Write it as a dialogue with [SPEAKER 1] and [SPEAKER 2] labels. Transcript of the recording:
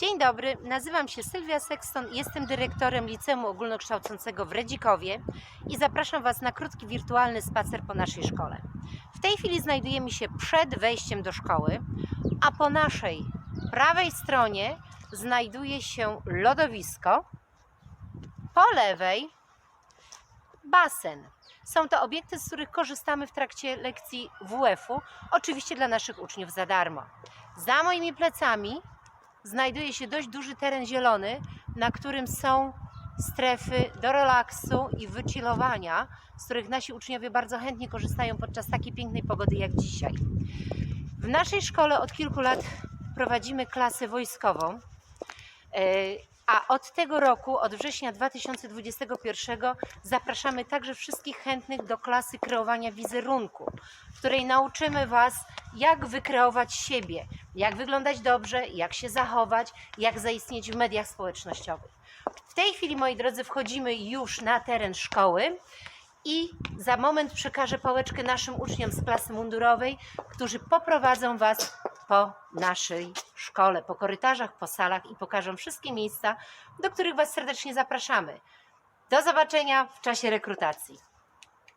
[SPEAKER 1] Dzień dobry, nazywam się Sylwia Sexton, jestem dyrektorem Liceum Ogólnokształcącego w Redzikowie i zapraszam Was na krótki wirtualny spacer po naszej szkole. W tej chwili znajdujemy się przed wejściem do szkoły, a po naszej prawej stronie znajduje się lodowisko, po lewej basen. Są to obiekty, z których korzystamy w trakcie lekcji WF-u, oczywiście dla naszych uczniów za darmo. Za moimi plecami znajduje się dość duży teren zielony, na którym są strefy do relaksu i wychillowania, z których nasi uczniowie bardzo chętnie korzystają podczas takiej pięknej pogody jak dzisiaj. W naszej szkole od kilku lat prowadzimy klasę wojskową. A od tego roku, od września 2021, zapraszamy także wszystkich chętnych do klasy kreowania wizerunku, w której nauczymy Was, jak wykreować siebie, jak wyglądać dobrze, jak się zachować, jak zaistnieć w mediach społecznościowych. W tej chwili, moi drodzy, wchodzimy już na teren szkoły i za moment przekażę pałeczkę naszym uczniom z klasy mundurowej, którzy poprowadzą Was po naszej szkole, po korytarzach, po salach i pokażą wszystkie miejsca, do których Was serdecznie zapraszamy. Do zobaczenia w czasie rekrutacji.